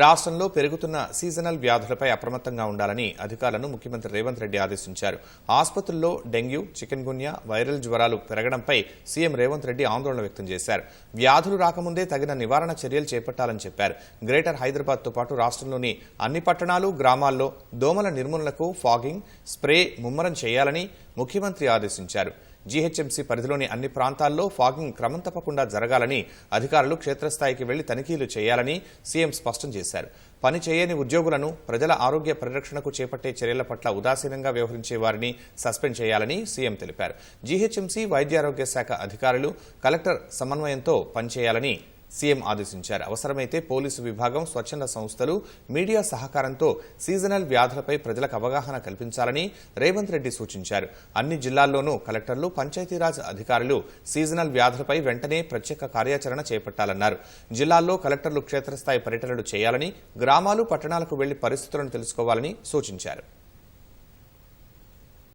రాష్ట్రంలో పెరుగుతున్న సీజనల్ వ్యాధులపై అప్రమత్తంగా ఉండాలని అధికారులను ముఖ్యమంత్రి రేవంత్ రెడ్డి ఆదేశించారు. ఆసుపత్రుల్లో డెంగ్యూ చికెన్ గున్యా వైరల్ జ్వరాలు పెరగడంపై సీఎం రేవంత్ రెడ్డి ఆందోళన వ్యక్తం చేశారు. వ్యాధులు రాకముందే తగిన నివారణ చర్యలు చేపట్టాలని చెప్పారు. గ్రేటర్ హైదరాబాద్తో పాటు రాష్ట్రంలోని అన్ని పట్టణాలు గ్రామాల్లో దోమల నిర్మూలనకు ఫాగింగ్ స్ప్రే ముమ్మరం చేయాలని ముఖ్యమంత్రి ఆదేశించారు. జీహెచ్ఎంసీ పరిధిలోని అన్ని ప్రాంతాల్లో ఫాగింగ్ క్రమం తప్పకుండా జరగాలని అధికారులు క్షేత్రస్థాయికి వెళ్ళి తనిఖీలు చేయాలని సీఎం స్పష్టం చేశారు. పని చేయని ఉద్యోగులను ప్రజల ఆరోగ్య పరిరక్షణకు చేపట్టే చర్యల పట్ల ఉదాసీనంగా వ్యవహరించే వారిని సస్పెండ్ చేయాలని సీఎం తెలిపారు. జీహెచ్ఎంసీ వైద్యారోగ్య శాఖ అధికారులు కలెక్టర్ సమన్వయంతో పనిచేయాలని సీఎం ఆదేశించారు. అవసరమైతే పోలీసు విభాగం స్వచ్ఛంద సంస్థలు మీడియా సహకారంతో సీజనల్ వ్యాధులపై ప్రజలకు అవగాహన కల్పించాలని రేవంత్ రెడ్డి సూచించారు. అన్ని జిల్లాల్లోనూ కలెక్టర్లు పంచాయతీరాజ్ అధికారులు సీజనల్ వ్యాధులపై వెంటనే ప్రత్యేక కార్యాచరణ చేపట్టాలన్నారు. జిల్లాల్లో కలెక్టర్లు క్షేత్రస్థాయి పర్యటనలు చేయాలని గ్రామాలు పట్టణాలకు వెళ్ళి పరిస్థితులను తెలుసుకోవాలని సూచించారు.